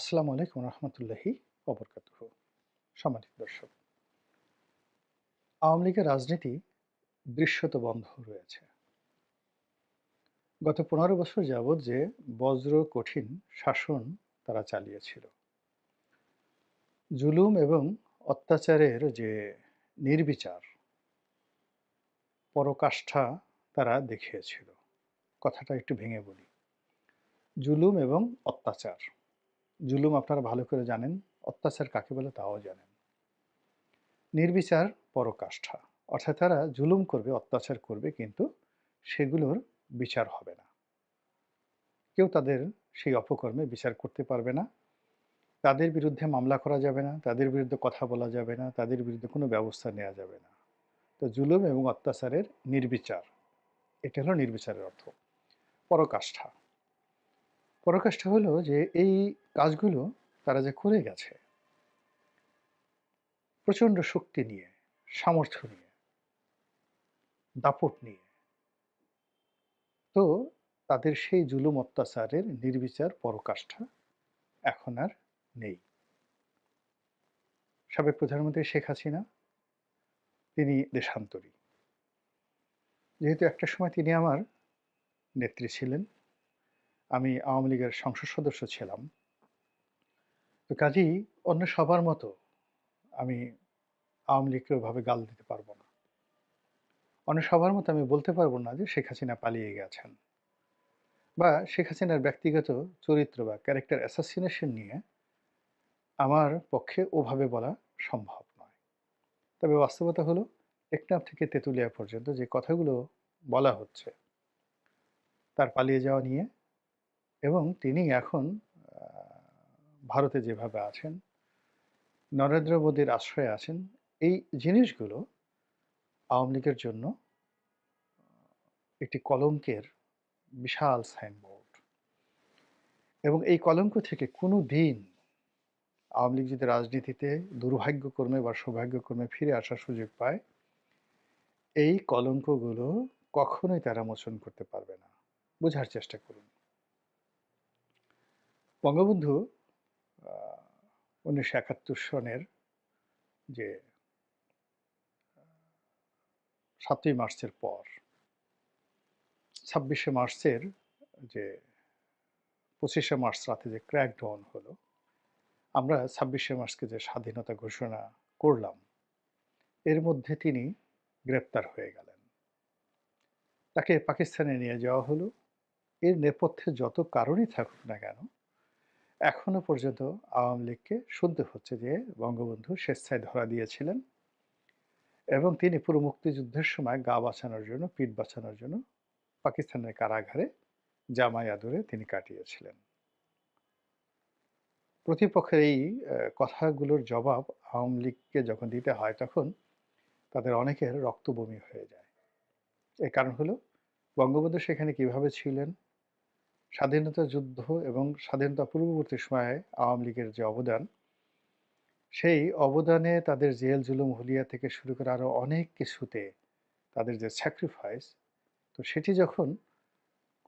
আসসালামু আলাইকুম রহমতুল্লাহি অবরকাতুহ দর্শক, আওয়ামী লীগের রাজনীতি দৃশ্যত বন্ধ রয়েছে। গত পনেরো বছর যাবৎ যে বজ্র, কঠিন শাসন তারা চালিয়েছিল, জুলুম এবং অত্যাচারের যে নির্বিচার, পরকাষ্ঠা তারা দেখিয়েছিল। কথাটা একটু ভেঙে বলি। জুলুম এবং অত্যাচার জুলুম আপনারা ভালো করে জানেন, অত্যাচার কাকে বলে তাও জানেন। নির্বিচার পরকাষ্ঠা, অর্থাৎ তারা জুলুম করবে, অত্যাচার করবে, কিন্তু সেগুলোর বিচার হবে না। কেউ তাদের সেই অপকর্মে বিচার করতে পারবে না, তাদের বিরুদ্ধে মামলা করা যাবে না, তাদের বিরুদ্ধে কথা বলা যাবে না, তাদের বিরুদ্ধে কোনো ব্যবস্থা নেওয়া যাবে না। তো জুলুম এবং অত্যাচারের নির্বিচার, এটা হলো নির্বিচারের অর্থ। পরকাষ্ঠা পরাকাষ্ঠা হলো যে এই কাজগুলো তারা যে করে গেছে, প্রচণ্ড শক্তি নিয়ে, সামর্থ্য নিয়ে, দাপট নিয়ে, তো তাদের সেই জুলুম অত্যাচারের নির্বিচার পরকাষ্ঠা এখন আর নেই। সাবেক প্রধানমন্ত্রী শেখ হাসিনা, তিনি দেশান্তরী। যেহেতু একটা সময় তিনি আমার নেত্রী ছিলেন আমি আওয়ামী লীগের সংসদ সদস্য ছিলাম। তো কাজেই অন্য সবার মতো আমি আওয়ামী লীগকে ওইভাবে গাল দিতে পারব না। অন্য সবার মতো আমি বলতে পারব না যে শেখ হাসিনা পালিয়ে গেছেন। বা শেখ হাসিনার ব্যক্তিগত চরিত্র বা ক্যারেক্টার অ্যাসাসিনেশন নিয়ে আমার পক্ষে ওভাবে বলা সম্ভব নয়। তবে বাস্তবতা হলো টেকনাফ থেকে তেঁতুলিয়া পর্যন্ত যে কথাগুলো বলা হচ্ছে, তার পালিয়ে যাওয়া নিয়ে এবং তিনি এখন ভারতে যেভাবে আছেন, নরেন্দ্র মোদীর আশ্রয়ে আছেন, এই জিনিসগুলো আওয়ামী লীগের জন্য, একটি কলঙ্কের বিশাল সাইনবোর্ড। এবং এই কলঙ্ক থেকে কোনো দিন আওয়ামী লীগ যদি রাজনীতিতে দুর্ভাগ্যক্রমে বা সৌভাগ্যক্রমে ফিরে আসার সুযোগ পায়, এই কলঙ্কগুলো কখনোই তারা মোচন করতে পারবে না। বোঝার চেষ্টা করুন। বঙ্গবন্ধু উনিশশো একাত্তর সনের যে সাতই মার্চের পর, ছাব্বিশে মার্চের যে, পঁচিশে মার্চ রাতে যে ক্র্যাক ক্র্যাকডাউন হলো, আমরা ছাব্বিশে মার্চকে যে স্বাধীনতা ঘোষণা করলাম, এর মধ্যে তিনি গ্রেপ্তার হয়ে গেলেন। তাকে পাকিস্তানে নিয়ে যাওয়া হলো। এর নেপথ্যে যত কারণই থাকুক না কেন এখনও পর্যন্ত আওয়ামী লীগকে শুনতে হচ্ছে যে বঙ্গবন্ধু স্বেচ্ছায় ধরা দিয়েছিলেন এবং তিনি পুরো মুক্তিযুদ্ধের সময় গা বাঁচানোর জন্য, পিঠ বাঁচানোর জন্য পাকিস্তানের কারাগারে জামাই আদরে তিনি কাটিয়েছিলেন। প্রতিপক্ষের এই কথাগুলোর জবাব আওয়ামী লীগকে যখন দিতে হয় তখন তাদের অনেকের রক্তবমি হয়ে যায়। এর কারণ হলো বঙ্গবন্ধু সেখানে কীভাবে ছিলেন? স্বাধীনতা যুদ্ধ এবং স্বাধীনতা পূর্ববর্তী সময়ে আওয়ামী লীগের যে অবদান, সেই অবদানে তাদের জেল, জুলুম, হুলিয়া থেকে শুরু করে আরও অনেক কিছুতে তাদের যে স্যাক্রিফাইস তো সেটি যখন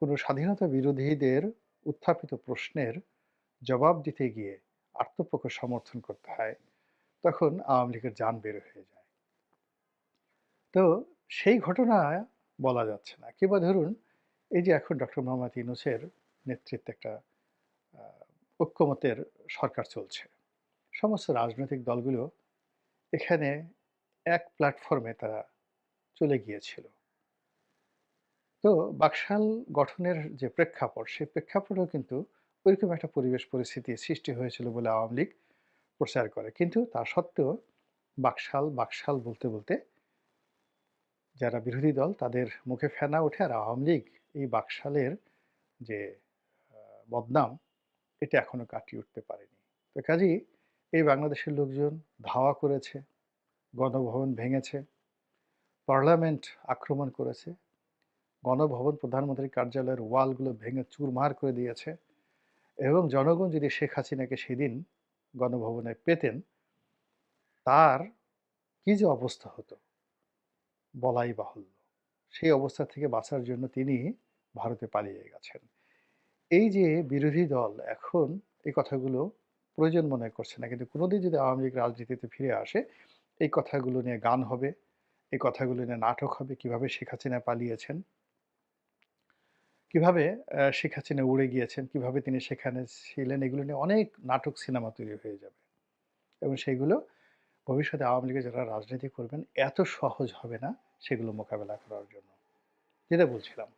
কোনো স্বাধীনতা বিরোধীদের উত্থাপিত প্রশ্নের জবাব দিতে গিয়ে আত্মপক্ষ সমর্থন করতে হয়, তখন আওয়ামী লীগের যান বের হয়ে যায়। তো সেই ঘটনা বলা যাচ্ছে না। কিংবা ধরুন এই যে এখন ডক্টর মোহাম্মদ ইউনুসের নেতৃত্বে একটা ঐক্যমতের সরকার চলছে, সমস্ত রাজনৈতিক দলগুলো এখানে এক প্ল্যাটফর্মে তারা চলে গিয়েছিল। তো বাকশাল গঠনের যে প্রেক্ষাপট, সেই প্রেক্ষাপটেও কিন্তু ওইরকম একটা পরিবেশ পরিস্থিতি সৃষ্টি হয়েছিল বলে আওয়ামী লীগ প্রচার করে। কিন্তু তা সত্ত্বেও বাকশাল বাকশাল বলতে বলতে যারা বিরোধী দল, তাদের মুখে ফেনা ওঠে আর আওয়ামী লীগ এই বাকশালের যে বদনাম, এটা এখনও কাটিয়ে উঠতে পারেনি। তো কাজেই এই বাংলাদেশের লোকজন ধাওয়া করেছে, গণভবন ভেঙেছে, পার্লামেন্ট আক্রমণ করেছে, গণভবন প্রধানমন্ত্রীর কার্যালয়ের ওয়ালগুলো ভেঙে চুরমার করে দিয়েছে এবং জনগণ যদি শেখ হাসিনাকে সেদিন গণভবনে পেতেন, তার কি যে অবস্থা হতো, বলাই বাহুল্য। সেই অবস্থা থেকে বাঁচার জন্য তিনি ভারতে পালিয়ে গেছেন এই যে বিরোধী দল এখন এই কথাগুলো প্রয়োজন মনে করছে না। কিন্তু কোনোদিন যদি আওয়ামী লীগ রাজনীতিতে ফিরে আসে, এই কথাগুলো নিয়ে গান হবে, এই কথাগুলো নিয়ে নাটক হবে, কীভাবে শেখ হাসিনা পালিয়েছেন। কীভাবে শেখ হাসিনা উড়ে গিয়েছেন, কীভাবে তিনি সেখানে ছিলেন, এগুলো নিয়ে অনেক নাটক সিনেমা তৈরি হয়ে যাবে। এবং সেগুলো ভবিষ্যতে আওয়ামী লীগের যারা রাজনীতি করবেন এত সহজ হবে না সেগুলো মোকাবেলা করার জন্য। যেটা বলছিলাম।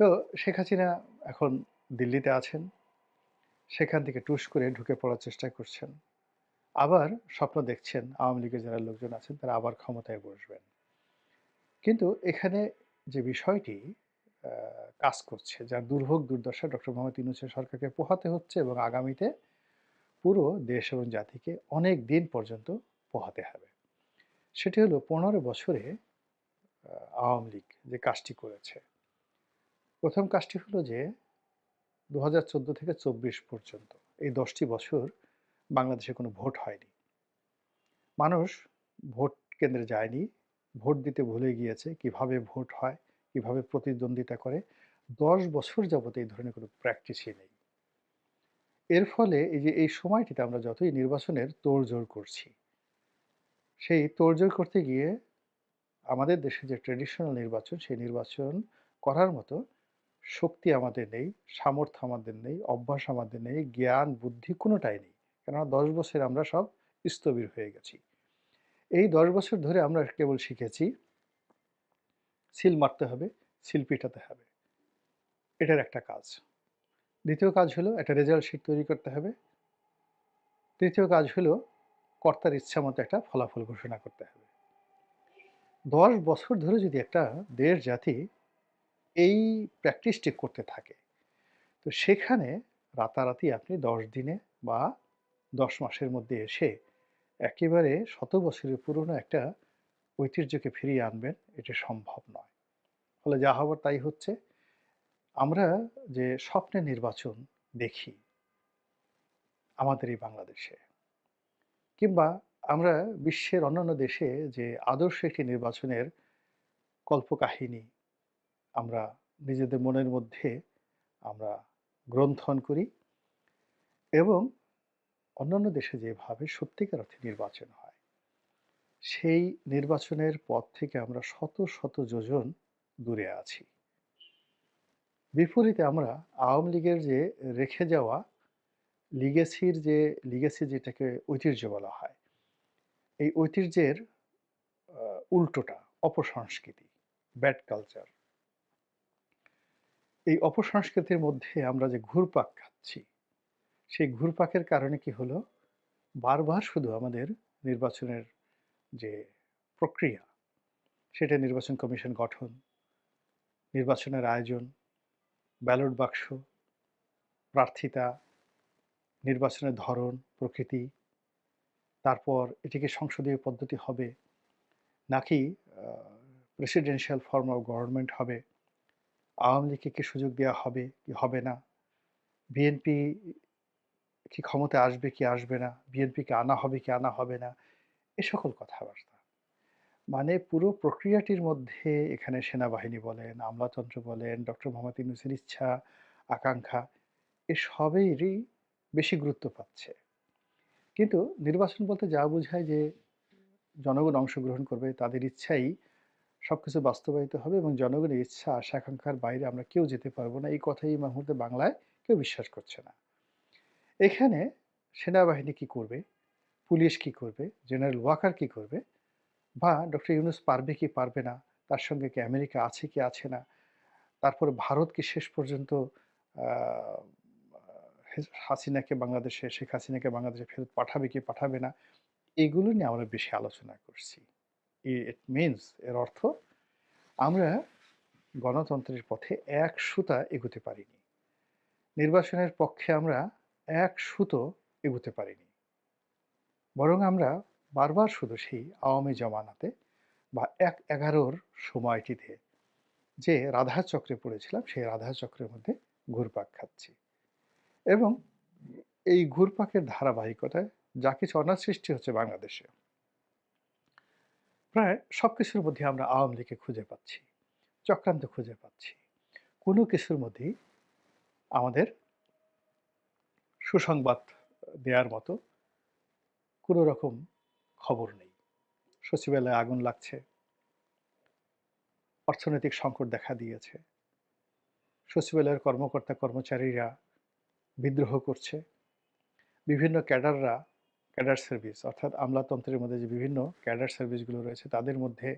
তো শেখ হাসিনা এখন দিল্লিতে আছেন। সেখান থেকে টুস করে ঢুকে পড়ার চেষ্টা করছেন। আবার স্বপ্ন দেখছেন আওয়ামী লীগের যারা লোকজন আছেন তারা আবার ক্ষমতায় বসবেন। কিন্তু এখানে যে বিষয়টি কাজ করছে, যার দুর্ভোগ দুর্দশা ডক্টর মোহাম্মদ ইউনূসের সরকারকে পোহাতে হচ্ছে এবং আগামীতে পুরো দেশ এবং জাতিকে অনেক দিন পর্যন্ত পোহাতে হবে। সেটি হলো ১৫ বছরে আওয়ামী লীগ যে কাজটি করেছে। প্রথম কাজটি হলো যে ২০১৪ থেকে ২৪ পর্যন্ত এই দশটি বছর বাংলাদেশে কোনো ভোট হয়নি। মানুষ ভোট কেন্দ্রে যায়নি। ভোট দিতে ভুলে গিয়েছে। কীভাবে ভোট হয়, কীভাবে প্রতিদ্বন্দ্বিতা করে। ১০ বছর যাবত এই ধরনের কোনো প্র্যাকটিসই নেই। এর ফলে এই যে এই সময়টিতে আমরা যতই নির্বাচনের তোড়জোড় করছি, সেই তোড়জোড় করতে গিয়ে আমাদের দেশে যে ট্র্যাডিশনাল নির্বাচন, সেই নির্বাচন করার মতো শক্তি আমাদের নেই, সামর্থ্য আমাদের নেই, অভ্যাস আমাদের নেই, জ্ঞান, বুদ্ধি কোনোটাই নেই। কেননা দশ বছর আমরা সব স্থবির হয়ে গেছি। এই ১০ বছর ধরে আমরা কেবল শিখেছি সিল মারতে হবে, সিল পিটাতে হবে। এটার একটা কাজ। দ্বিতীয় কাজ হলো একটা রেজাল্ট শিট তৈরি করতে হবে। তৃতীয় কাজ হলো কর্তার ইচ্ছামতো একটা ফলাফল ঘোষণা করতে হবে। ১০ বছর ধরে যদি একটা দেশ জাতি এই প্র্যাকটিসটি করতে থাকে, তো সেখানে রাতারাতি আপনি ১০ দিনে বা ১০ মাসের মধ্যে এসে একেবারে শত বছরের পুরনো একটা ঐতিহ্যকে ফিরিয়ে আনবেন, এটা সম্ভব নয়। ফলে যা হবার তাই হচ্ছে। আমরা যে স্বপ্নের নির্বাচন দেখি আমাদের এই বাংলাদেশে কিংবা আমরা বিশ্বের অন্যান্য দেশে যে আদর্শ একটি নির্বাচনের কল্পকাহিনী আমরা নিজেদের মনের মধ্যে আমরা গ্রন্থন করি এবং অন্যান্য দেশে যেভাবে সত্যিকার অর্থে নির্বাচন হয়, সেই নির্বাচনের পথ থেকে আমরা শত, শত যোজন দূরে আছি। বিপরীতে আমরা আওয়ামী লীগের যে রেখে যাওয়া লিগেসির যে লিগেসি যেটাকে ঐতিহ্য বলা হয়। এই ঐতিহ্যের উল্টোটা অপসংস্কৃতি, ব্যাড কালচার। এই অপসংস্কৃতির মধ্যে আমরা যে ঘুরপাক খাচ্ছি, সেই ঘুরপাকের কারণে কি হলো? বারবার শুধু আমাদের নির্বাচনের যে প্রক্রিয়া, সেটা নির্বাচন কমিশন গঠন, নির্বাচনের আয়োজন, ব্যালট বাক্স, প্রার্থিতা, নির্বাচনের ধরন, প্রকৃতি, তারপর এটিকে সংসদীয় পদ্ধতি হবে নাকি প্রেসিডেন্সিয়াল ফর্ম অফ গভর্নমেন্ট হবে? আওয়ামী লীগকে কি সুযোগ দেওয়া হবে কি হবে না? বিএনপি কি ক্ষমতা আসবে কি আসবে না? বিএনপিকে আনা হবে কি আনা হবে না? এ সকল কথাবার্তা। মানে পুরো প্রক্রিয়াটির মধ্যে এখানে সেনাবাহিনী বলেন, আমলাতন্ত্র বলেন, ডক্টর মোহাম্মদ ইউনূসের ইচ্ছা, আকাঙ্ক্ষা এসবেরই বেশি গুরুত্ব পাচ্ছে। কিন্তু নির্বাচন বলতে যা বোঝায় যে জনগণ অংশগ্রহণ করবে, তাদের ইচ্ছাই সবকিছু বাস্তবায়িত হবে এবং জনগণের ইচ্ছা, আশা আকাঙ্ক্ষার বাইরে আমরা কেউ যেতে পারব না। এই কথাই এই মুহূর্তে বাংলায় কেউ বিশ্বাস করছে না। এখানে সেনাবাহিনী কি করবে? পুলিশ কি করবে? জেনারেল ওয়াকার কি করবে? বা ডক্টর ইউনুস পারবে কি পারবে না? তার সঙ্গে কি আমেরিকা আছে কি আছে না? তারপর ভারত কি শেষ পর্যন্ত হাসিনাকে বাংলাদেশে শেখ হাসিনাকে বাংলাদেশে ফেরত পাঠাবে কি পাঠাবে না? এগুলো নিয়ে আমরা বেশি আলোচনা করছি। ইট মিনস এর অর্থ আমরা গণতন্ত্রের পথে এক সুতা এগোতে পারিনি। নির্বাচনের পক্ষে আমরা এক সুতো এগোতে পারিনি। বরং আমরা বারবার শুধু সেই আওয়ামী জমানাতে বা এক এগারোর সময়টিতে যে রাধার চক্রে পড়েছিলাম, সেই রাধা চক্রের মধ্যে ঘুরপাক খাচ্ছি। এবং এই ঘুরপাকের ধারাবাহিকতায় যা কিছু অনার সৃষ্টি হচ্ছে বাংলাদেশে প্রায় সব কিছুর মধ্যে আমরা আওয়ামী লীগকে খুঁজে পাচ্ছি। চক্রান্ত খুঁজে পাচ্ছি। কোনো কিছুর মধ্যেই আমাদের সুসংবাদ আ দেয়ার মতো কোনো রকম খবর নেই সচিবালয়ে আগুন লাগছে, অর্থনৈতিক সংকট দেখা দিয়েছে, সচিবালয়ের কর্মকর্তা কর্মচারীরা বিদ্রোহ করছে। বিভিন্ন ক্যাডাররা, ক্যাডার সার্ভিস, অর্থাৎ আমলাতন্ত্রের মধ্যে যে বিভিন্ন ক্যাডার সার্ভিসগুলো রয়েছে, তাদের মধ্যে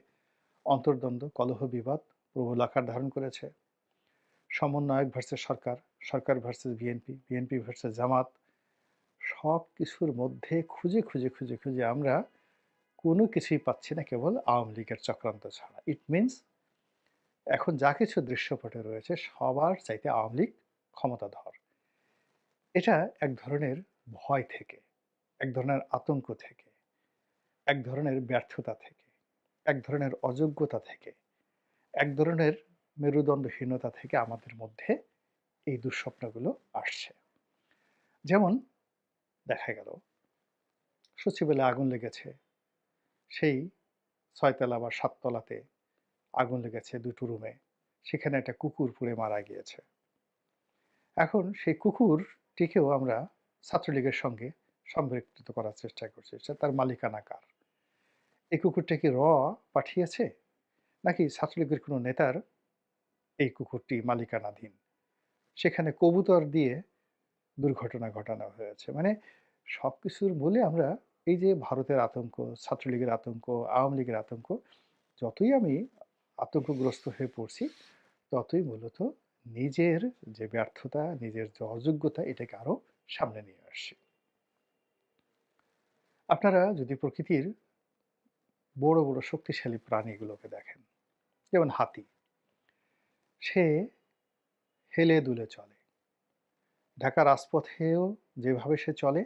অন্তর্দ্বন্দ্ব, কলহ, বিবাদ প্রবল আকার ধারণ করেছে। সমন্বয়ক ভার্সেস সরকার সরকার versus BNP BNP versus Jamaat, সব কিছুর মধ্যে খুঁজে খুঁজে খুঁজে খুঁজে আমরা কোনো কিছুই পাচ্ছি না, কেবল আওয়ামী লীগের চক্রান্ত ছাড়া। ইট মিনস এখন যা কিছু দৃশ্যপটে রয়েছে, সবার চাইতে আওয়ামী লীগ ক্ষমতাধর। এটা এক ধরনের ভয় থেকে, এক ধরনের আতঙ্ক থেকে, এক ধরনের ব্যর্থতা থেকে, এক ধরনের অযোগ্যতা থেকে, এক ধরনের মেরুদণ্ডহীনতা থেকে আমাদের মধ্যে এই দুঃস্বপ্নগুলো আসছে। যেমন দেখা গেল, সচিবালয়ে আগুন লেগেছে, সেই ছয়তলা বা সাততলাতে আগুন লেগেছে দুটো রুমে, সেখানে একটা কুকুর পুড়ে মারা গিয়েছে। এখন সেই কুকুরটিকেও আমরা ছাত্রলীগের সঙ্গে সম্পৃক্ত করার চেষ্টা করছি। সে তার মালিকানা কার? এই কুকুরটা কি র পাঠিয়েছে? নাকি ছাত্রলীগের কোনো নেতার এই কুকুরটি মালিকানাধীন? সেখানে কবুতর দিয়ে দুর্ঘটনা ঘটানো হয়েছে। মানে সব কিছুর মূলে আমরা এই যে ভারতের আতঙ্ক, ছাত্রলীগের আতঙ্ক, আওয়ামী লীগের আতঙ্ক, যতই আমি আতঙ্কগ্রস্ত হয়ে পড়ছি, ততই মূলত নিজের যে ব্যর্থতা, নিজের যে অযোগ্যতা, এটাকে আরও সামনে নিয়ে আসছি আপনারা যদি প্রকৃতির বড় বড় শক্তিশালী প্রাণীগুলোকে দেখেন, যেমন হাতি, সে হেলে দুলে চলে। ঢাকা রাজপথেও যেভাবে সে চলে,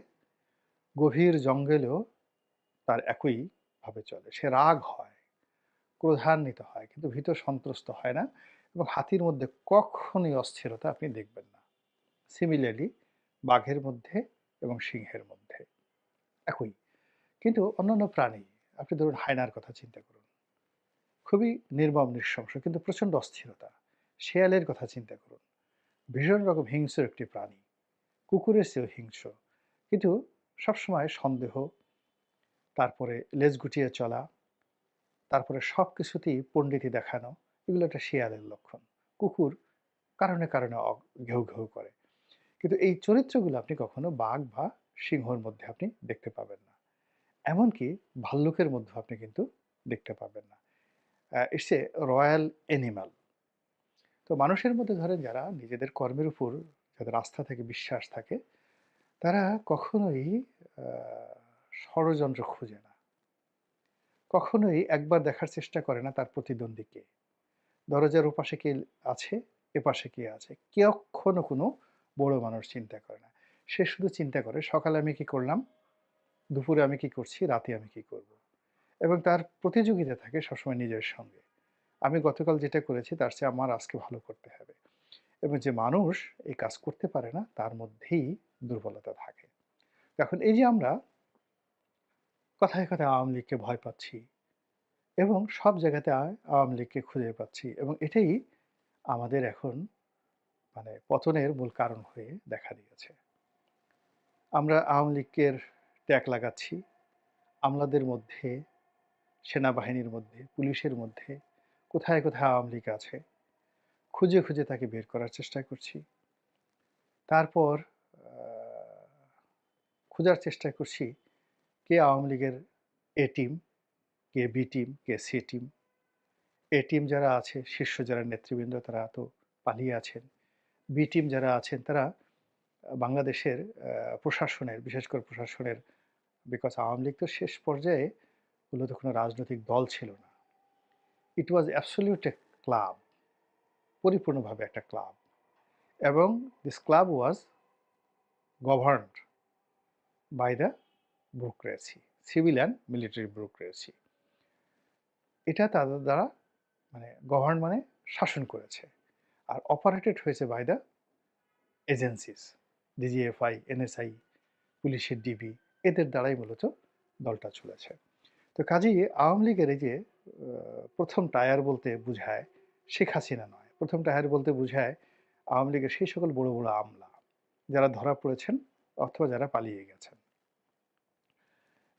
গভীর জঙ্গলেও তার একই ভাবে চলে। সে রাগ হয়, ক্রোধান্বিত হয়, কিন্তু ভীত সন্ত্রস্ত হয় না। এবং হাতির মধ্যে কখনই অস্থিরতা আপনি দেখবেন না। সিমিলারলি বাঘের মধ্যে এবং সিংহের মধ্যে। একই। কিন্তু অন্যান্য প্রাণী, আপনি ধরুন হায়নার কথা চিন্তা করুন। খুবই নির্মম, নৃশংস, কিন্তু প্রচণ্ড অস্থিরতা। শেয়ালের কথা চিন্তা করুন। ভীষণ রকম হিংস্র একটি প্রাণী। কুকুরের চেয়েও হিংস্র। কিন্তু সবসময় সন্দেহ, তারপরে লেজ গুটিয়ে চলা, তারপরে সব কিছুতেই পণ্ডিতি দেখানো এগুলো একটা শিয়ালের লক্ষণ। কুকুর কারণে কারণে ঘেউ ঘেউ করে। কিন্তু এই চরিত্রগুলো আপনি কখনো বাঘ বা সিংহর মধ্যে আপনি দেখতে পাবেন না। এমনকি ভাল্লুকের মধ্যে আপনি কিন্তু দেখতে পাবেন না। ইটস এ রয়্যাল এনিম্যাল তো মানুষের মধ্যে ধরেন যারা নিজেদের কর্মের উপর, যাদের আস্থা থেকে বিশ্বাস থাকে, তারা কখনোই ষড়যন্ত্র খুঁজে না। কখনোই একবার দেখার চেষ্টা করে না তার প্রতিদ্বন্দ্বীকে। দরজার ওপাশে কে আছে, এপাশে কে আছে? কখনো কোনো বড় মানুষ চিন্তা করে না। সে শুধু চিন্তা করে, সকালে আমি কি করলাম? দুপুরে আমি কি করছি? রাতে আমি কি করব। এবং তার প্রতিযোগিতা থাকে সবসময় নিজের সঙ্গে। আমি গতকাল যেটা করেছি, তার চেয়ে আমার আজকে ভালো করতে হবে। এবং যে মানুষ এই কাজ করতে পারে না, তার মধ্যেই দুর্বলতা থাকে। এখন এই যে আমরা কথায় কথায় আওয়ামী লীগকে ভয় পাচ্ছি এবং সব জায়গাতে আওয়ামী লীগকে খুঁজে পাচ্ছি এবং এটাই আমাদের এখন মানে পতনের মূল কারণ হয়ে দেখা দিয়েছে। আমরা আওয়ামী লীগের ট্যাগ লাগাচ্ছি, আমলাদের মধ্যে, সেনাবাহিনীর মধ্যে, পুলিশের মধ্যে, কোথায় কোথায় আওয়ামী লীগ আছে, খুঁজে খুঁজে তাকে বের করার চেষ্টা করছি। তারপর খোঁজার চেষ্টা করছি কে আওয়ামী লীগের এ টিম কে বি টিম, কে সি টিম, এ টিম যারা আছে, শীর্ষ যারা নেতৃবৃন্দ, তারা তো পালিয়ে আছেন। বি টিম যারা আছেন, তারা বাংলাদেশের প্রশাসনের, বিশেষ করে প্রশাসনের বিকজ আওয়ামী লীগ তো শেষ পর্যায়ে মূলত কোনো রাজনৈতিক দল ছিল না। ইট ওয়াজ অ্যাবসলিউট এ ক্লাব পরিপূর্ণভাবে একটা ক্লাব এবং this club was governed by the bureaucracy civil and military bureaucracy এটা তাদের দ্বারা মানে গভর্ন মানে শাসন করেছে। আর অপারেটেড হয়েছে by the agencies DGFI NSI পুলিশের ডিবি এদের দ্বারাই মূলত দলটা চলেছে। তো কাজেই আওয়ামী লীগের এই যে প্রথম টায়ার বলতে বুঝায় শেখ হাসিনা নয়। প্রথম টায়ার বলতে বুঝায় আওয়ামী লীগের সেই সকল বড় বড় আমলা, যারা ধরা পড়েছেন অথবা যারা পালিয়ে গেছেন।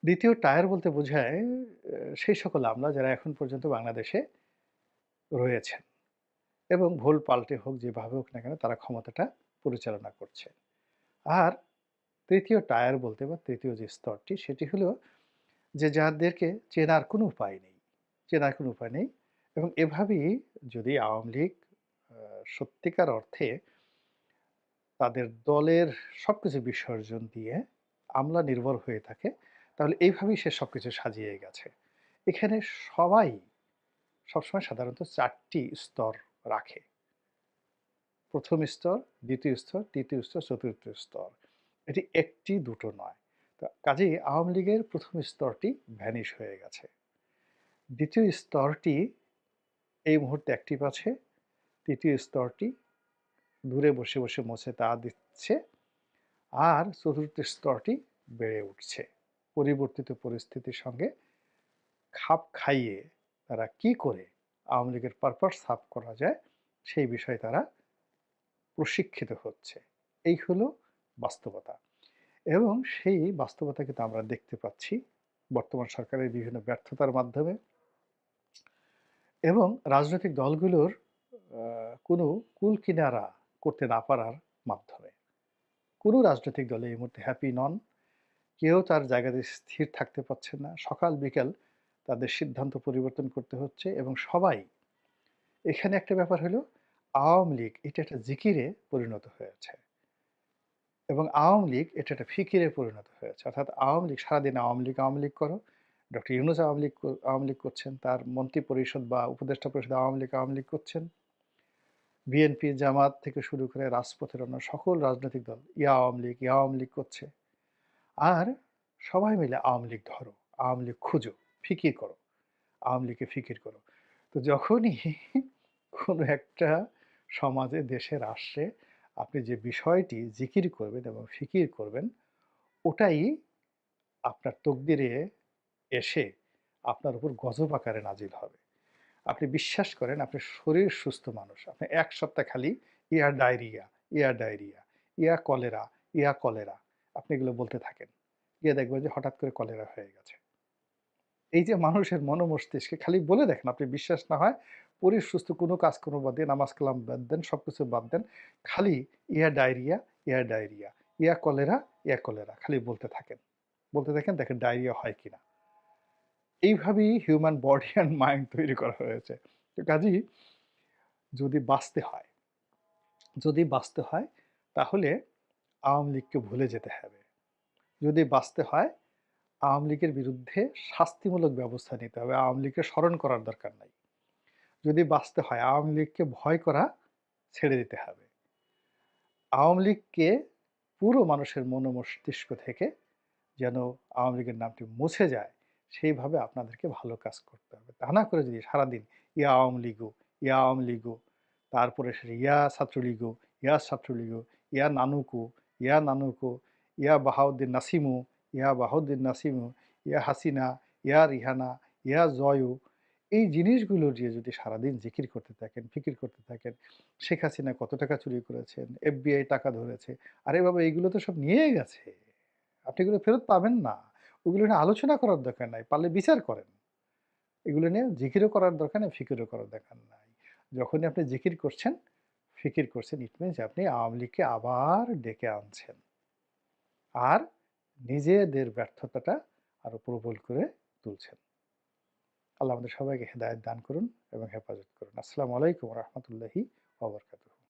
দ্বিতীয় টায়ার বলতে বোঝায় সেই সকল আমলা যারা এখন পর্যন্ত বাংলাদেশে রয়েছেন এবং ভুল পাল্টে হোক যেভাবে হোক না কেন তারা ক্ষমতাটা পরিচালনা করছে। আর তৃতীয় টায়ার বলতে বা তৃতীয় যে স্তরটি সেটি হলো যে যাদেরকে চেনার কোনো উপায় নেই। চেনার কোনো উপায় নেই এবং এভাবেই যদি আওয়ামী লীগ সত্যিকার অর্থে তাদের দলের সবকিছু বিসর্জন দিয়ে আমলা নির্ভর হয়ে থাকে, তাহলে এইভাবেই সে সবকিছু সাজিয়ে গেছে। এখানে সবাই সবসময় সাধারণত চারটি স্তর রাখে। প্রথম স্তর, দ্বিতীয় স্তর, তৃতীয় স্তর, চতুর্থ স্তর। এটি একটি দুটো নয়। তো কাজেই আওয়ামী লীগের প্রথম স্তরটি ভ্যানিশ হয়ে গেছে। দ্বিতীয় স্তরটি এই মুহূর্তে অ্যাক্টিভ আছে। তৃতীয় স্তরটি দূরে বসে, বসে মুছে তা দিচ্ছে। আর চতুর্থ স্তরটি বেড়ে উঠছে। পরিবর্তিত পরিস্থিতির সঙ্গে খাপ খাইয়ে তারা কি করে আওয়ামী লীগের পারপাস সাফ করা যায়, সেই বিষয়ে তারা প্রশিক্ষিত হচ্ছে। এই হলো বাস্তবতা। এবং সেই বাস্তবতা কিন্তু আমরা দেখতে পাচ্ছি বর্তমান সরকারের বিভিন্ন ব্যর্থতার মাধ্যমে। এবং রাজনৈতিক দলগুলোর কোনো কূল কিনারা করতে না পারার মাধ্যমে। কোনো রাজনৈতিক দলে এই মুহূর্তে হ্যাপি নন। কেউ তার জায়গাতে স্থির থাকতে পারছে না। সকাল বিকাল তাদের সিদ্ধান্ত পরিবর্তন করতে হচ্ছে এবং সবাই এখানে একটা ব্যাপার হলো আওয়ামী লীগ এটা একটা জিকিরে পরিণত হয়েছে। এবং আওয়ামী লীগ এটা একটা ফিকিরে পরিণত হয়েছে। অর্থাৎ আওয়ামী লীগ সারাদিন আওয়ামী লীগ, আওয়ামী লীগ করো। ডক্টর ইউনূস আওয়ামী লীগ আওয়ামী লীগ করছেন। তার মন্ত্রী পরিষদ বা উপদেষ্টা পরিষদ আওয়ামী লীগ, আওয়ামী লীগ করছেন। বিএনপি, জামাত থেকে শুরু করে রাজপথের অন্য সকল রাজনৈতিক দল ইয়া আওয়ামী লীগ, ইয়া আওয়ামী লীগ করছে। আর সবাই মিলে আওয়ামী লীগ ধরো, আওয়ামী লীগ খুঁজো, ফিকির করো। আওয়ামী লীগকে ফিকির করো। তো যখনই কোনো একটা সমাজে, দেশে, রাষ্ট্রে আপনি যে বিষয়টি জিকির করবেন এবং ফিকির করবেন, ওটাই আপনার তকদিরে এসে আপনার উপর গজব আকারে নাজিল হবে। আপনি বিশ্বাস করেন আপনার শরীর সুস্থ মানুষ। আপনি এক সপ্তাহ খালি ইয়া ডায়রিয়া, ইয়া ডায়রিয়া, ইয়া কলেরা, ইয়া কলেরা। আপনি এগুলো বলতে থাকেন। গিয়ে দেখবেন যে হঠাৎ করে কলেরা হয়ে গেছে। এই যে মানুষের মনোমস্তিষ্কে খালি বলে দেখেন আপনি বিশ্বাস না হয় পরির সুস্থ কোনো কাজ কোনো বাদ দিয়ে নামাজ কালাম বাদ দেন, সবকিছু বাদ দেন। খালি ইয়া ডায়রিয়া, ইয়া ডায়রিয়া, ইয়া কলেরা, ইয়া কলেরা খালি বলতে থাকেন। বলতে থাকেন দেখেন ডায়রিয়া হয় কিনা। এইভাবেই হিউম্যান বডি অ্যান্ড মাইন্ড তৈরি করা হয়েছে। তো কাজেই যদি বাঁচতে হয় যদি বাঁচতে হয় তাহলে আওয়ামী লীগকে ভুলে যেতে হবে। যদি বাঁচতে হয় আওয়ামী লীগের বিরুদ্ধে শাস্তিমূলক ব্যবস্থা নিতে হবে। আওয়ামী লীগকে স্মরণ করার দরকার নাই। যদি বাঁচতে হয় আওয়ামী লীগকে ভয় করা ছেড়ে দিতে হবে। আওয়ামী লীগকে পুরো মানুষের মনোমস্তিষ্ক থেকে যেন আওয়ামী লীগের নামটি মুছে যায় সেইভাবে আপনাদেরকে ভালো কাজ করতে হবে। তা না করে যদি সারাদিন ইয়া আওয়ামী লীগু, ইয়া আওয়ামী লীগু, তারপরে সে ইয়া ছাত্রলীগু, ইয়া ছাত্রলীগু, ইয়া নানুকু, ইয়া নানুকু, ইয়া বাহাউদ্দিন নাসিমু, ইয়া বাহাউদ্দিন নাসিমু, ইয়া হাসিনা, ইয়া রিহানা, ইয়া জয়ু এই জিনিসগুলো দিয়ে যদি সারাদিন জিকির করতে থাকেন, ফিকির করতে থাকেন, শেখ হাসিনা কত টাকা চুরি করেছেন, এফবিআই টাকা ধরেছে। আরে বাবা এগুলো তো সব নিয়ে গেছে। আপনি এগুলো ফেরত পাবেন না। ওগুলো নিয়ে আলোচনা করার দরকার নাই। পারলে বিচার করেন। এগুলো নিয়ে জিকিরও করার দরকার নেই, ফিকিরও করার দরকার নাই। যখনই আপনি জিকির করছেন, ফিকির করছেন ইট মিনস আপনি আওয়ামী লীগকে আবার ডেকে আনছেন। আর নিজেদের ব্যর্থতাটা আরও প্রবল করে তুলছেন। আল্লাহ আমাদের সবাইকে হেদায়ত দান করুন এবং হেফাজত করুন। আসসালামু আলাইকুম রহমতুল্লাহি রাহমাতুল্লাহি